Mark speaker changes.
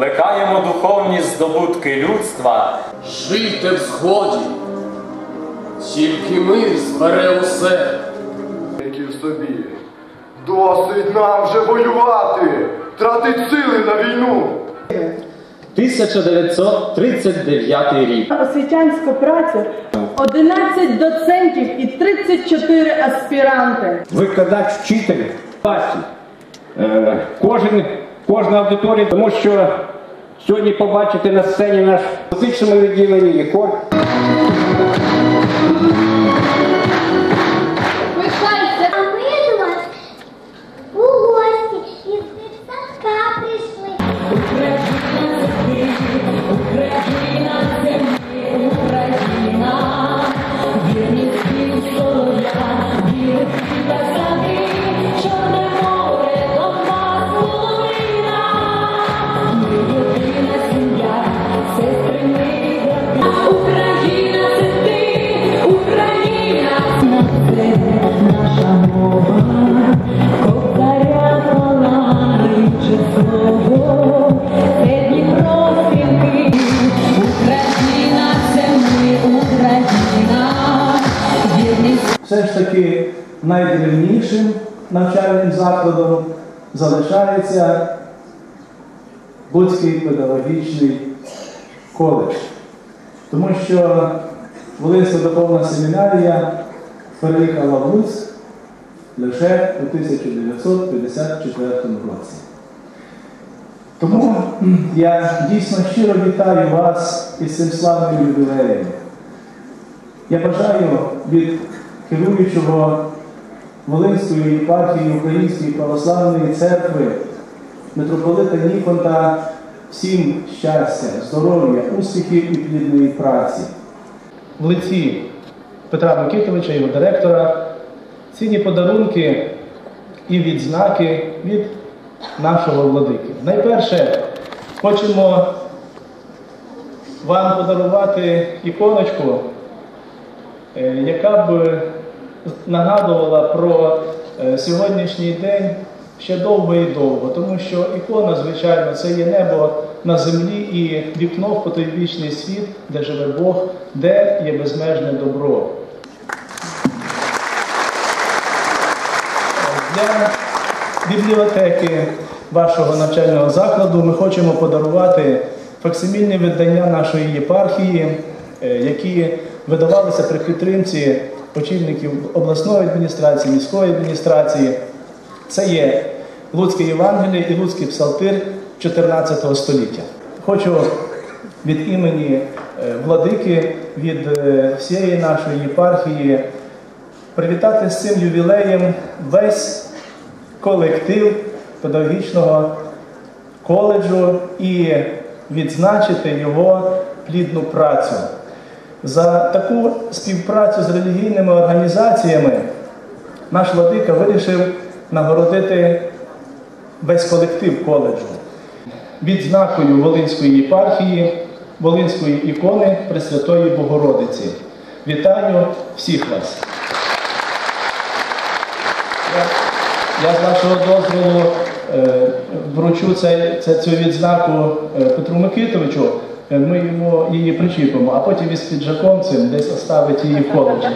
Speaker 1: Лекаємо духовні здобутки людства,
Speaker 2: Жийте в згоді, тільки мир збере усе.
Speaker 3: Які в собі. Досить нам вже воювати, тратить сили на війну.
Speaker 4: 1939 рік.
Speaker 5: освітянську працю 11 доцентів і 34 аспіранти.
Speaker 6: викладач, вчитель. Е, кожен, кожна аудиторія, тому що сьогодні побачити на сцені наш музичному відділенні і.
Speaker 7: Все ж таки найдревнішим навчальним закладом залишається Луцький педагогічний коледж. Тому що Волинська духовна семінарія переїхала в Луцьк лише у 1954 році. Тому я дійсно щиро вітаю вас із цим славним ювілеєм. Я бажаю від керуючого Волинської єпархії Української православної церкви митрополита Ніконта всім щастя, здоров'я, успіхів і плідної праці. В лиці Петра Микитовича, його директора, цінні подарунки і відзнаки від нашого владики. Найперше хочемо вам подарувати іконочку яка б нагадувала про е, сьогоднішній день ще довго і довго, тому що ікона, звичайно, це є небо на землі і вікно в потойбічний світ, де живе Бог, де є безмежне добро. Для бібліотеки вашого навчального закладу ми хочемо подарувати факсимільні видання нашої єпархії, е, які видавалися при підтримці очільників обласної адміністрації, міської адміністрації. Це є Луцьке Євангеліє і Луцький псалтир 14 століття. Хочу від імені е, владики, від е, всієї нашої єпархії привітати з цим ювілеєм весь колектив педагогічного коледжу і відзначити його плідну працю. За таку співпрацю з релігійними організаціями наш владика вирішив нагородити весь колектив коледжу відзнакою Волинської єпархії, Волинської ікони Пресвятої Богородиці. Вітаю всіх вас! Я, я з вашого дозволу е, вручу цю відзнаку е, Петру Микитовичу. Ми йому її причіпимо, а потім із піджаком цим десь оставить її в коледжі.